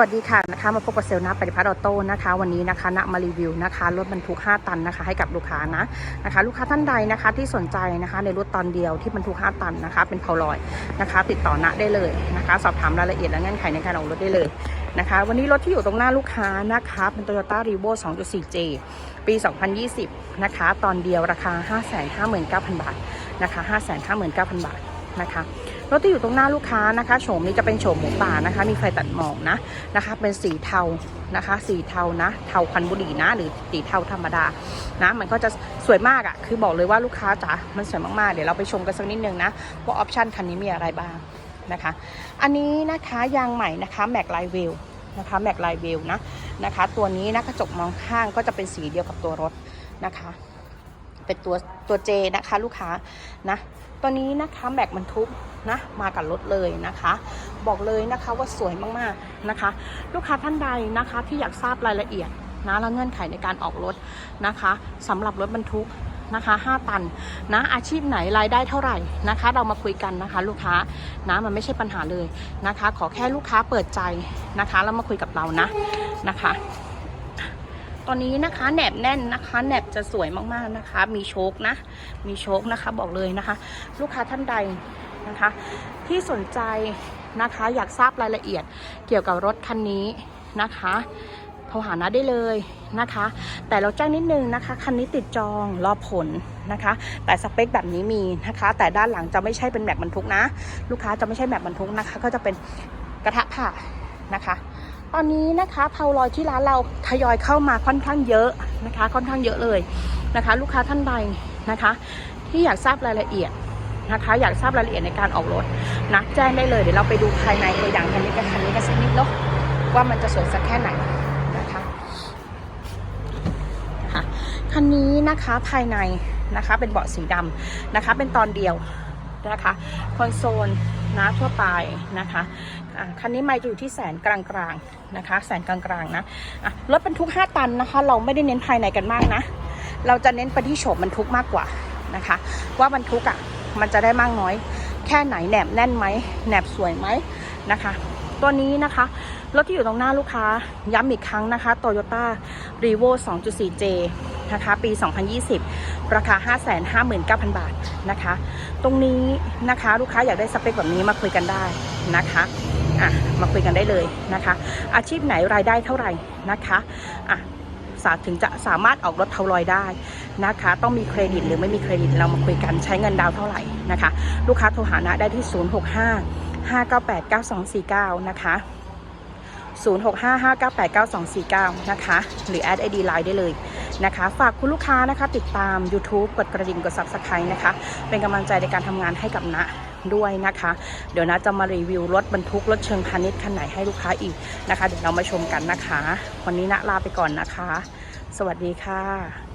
วัสดีค่ะนะคะมาพบกับเซลล์นะปฏิพัฒน์ออโต้นะคะวันนี้นะคะณมารีวิวนะคะรถบรรทุก 5 ตันนะคะให้กับลูกค้านะนะคะลูกค้าท่านใดนะคะที่สนใจนะคะในรถตอนเดียวที่บรรทุก 5 ตันนะคะเป็นเพาลอยนะคะ ติดต่อณได้เลยนะคะ สอบถามรายละเอียดและเงื่อนไขในการออกรถได้เลยนะคะวันนี้รถที่อยู่ตรงหน้าลูกค้านะคะเป็น Toyota r e v o 2.4J ปี 2020 นะคะ ตอนเดียวราคา 559,000 บาทนะคะ559,000 บาทนะคะ รถที่อยู่ตรงหน้าลูกค้านะคะโฉมนี้จะเป็นโฉมหมูป่านะคะ มีไฟตัดหมอกนะนะคะ เป็นสีเทานะคะ สีเทานะ เทาควันบุหรี่นะ หรือสีเทาธรรมดานะมันก็จะสวยมากอะ่ะคือบอกเลยว่าลูกค้าจ๋ามันสวยมากๆ เดี๋ยวเราไปชมกันสักนิดนึงนะว่าออปชันคันนี้มีอะไรบ้างนะคะ อันนี้นะคะยางใหม่นะคะแม็กไลเวลนะคะแม็กไลเวลนะนะคะ ตัวนี้นะกระจกมองข้างก็จะเป็นสีเดียวกับตัวรถนะคะ เป็นตัวตัวเจนะคะลูกค้านะ ตัวนี้นะคะแม็กบรรทุกนะมากับรถเลยนะคะ บอกเลยนะคะว่าสวยมากๆนะคะ ลูกค้าท่านใดนะคะที่อยากทราบรายละเอียดนะและเงื่อนไขในการออกรถนะคะสำหรับรถบรรทุกนะคะ5ตันนะอาชีพไหนรายได้เท่าไหร่นะคะ เรามาคุยกันนะคะ ลูกค้านะมันไม่ใช่ปัญหาเลยนะคะ ขอแค่ลูกค้าเปิดใจนะคะแล้วมาคุยกับเรานะนะคะ ตอนนี้นะคะแหนบแน่นนะคะแหนบจะสวยมากๆนะคะ มีโชคนะ มีโชคนะคะบอกเลยนะคะ ลูกค้าท่านใดนะคะ ที่สนใจนะคะอยากทราบรายละเอียดเกี่ยวกับรถคันนี้นะคะโทรหานะได้เลยนะคะ แต่เราแจ้งนิดนึงนะคะ คันนี้ติดจองรอผลนะคะ แต่สเปคแบบนี้มีนะคะ แต่ด้านหลังจะไม่ใช่เป็นแบบบรรทุกนะ ลูกค้าจะไม่ใช่แบบบรรทุกนะคะ ก็จะเป็นกระทะผ่านะคะ ตอนนี้นะคะเพาลอยที่ร้านเราทยอยเข้ามาค่อนข้างเยอะนะคะ ค่อนข้างเยอะเลยนะคะ ลูกค้าท่านใดนะคะ ที่อยากทราบรายละเอียดนะคะ อยากทราบรายละเอียดในการออกรถนะแจ้งได้เลยเดี๋ยวเราไปดูภายในตัวอย่างคันนี้กันคันนี้กันสักนิดเนาะว่ามันจะสวยสักแค่ไหนนะคะค่ะคันนี้นะคะภายในนะคะเป็นเบาะสีดำนะคะ เป็นตอนเดียว นะคะคอนโซลนะทั่วไปนะคะคันนี้ไม่จะอยู่ที่แสนกลางๆนะคะ แสนกลางๆนะะรถบรรทุก 5 ตันนะคะ เราไม่ได้เน้นภายในกันมากนะ เราจะเน้นไปที่โฉมบรรทุกมากกว่านะคะ ว่าบรรทุกอะ่ะมันจะได้มากน้อย แค่ไหนแหนบแน่นไหมแหนบสวยไหมนะคะตัวนี้นะคะรถที่อยู่ตรงหน้าลูกค้าย้ำอีกครั้งนะคะ Toyota r e v o 2.4J นะคะปี 2020 ราคา 559,000 บาทนะคะ ตรงนี้นะคะลูกค้าอยากได้สเปคแบบนี้มาคุยกันได้นะคะอะมาคุยกันได้เลยนะคะ อาชีพไหนรายได้เท่าไหร่นะคะอะสาถึงจะสามารถออกรถเทาลอยได้นะคะ ต้องมีเครดิตหรือไม่มีเครดิตเรามาคุยกันใช้เงินดาวเท่าไหร่นะคะ ลูกค้าโทรหานะได้ที่ 065 598 9249 นะคะ 0655989249 นะคะ หรือแอดไอดีไลน์ได้เลย นะคะ ฝากคุณลูกค้านะคะ ติดตาม YouTube กดกระดิ่งกด Subscribe นะคะ เป็นกำลังใจในการทำงานให้กับนะด้วยนะคะ เดี๋ยวนะจะมารีวิวรถบรรทุกรถเชิงพาณิชย์คันไหนให้ลูกค้าอีกนะคะ เดี๋ยวเรามาชมกันนะคะ วันนี้นะลาไปก่อนนะคะ สวัสดีค่ะ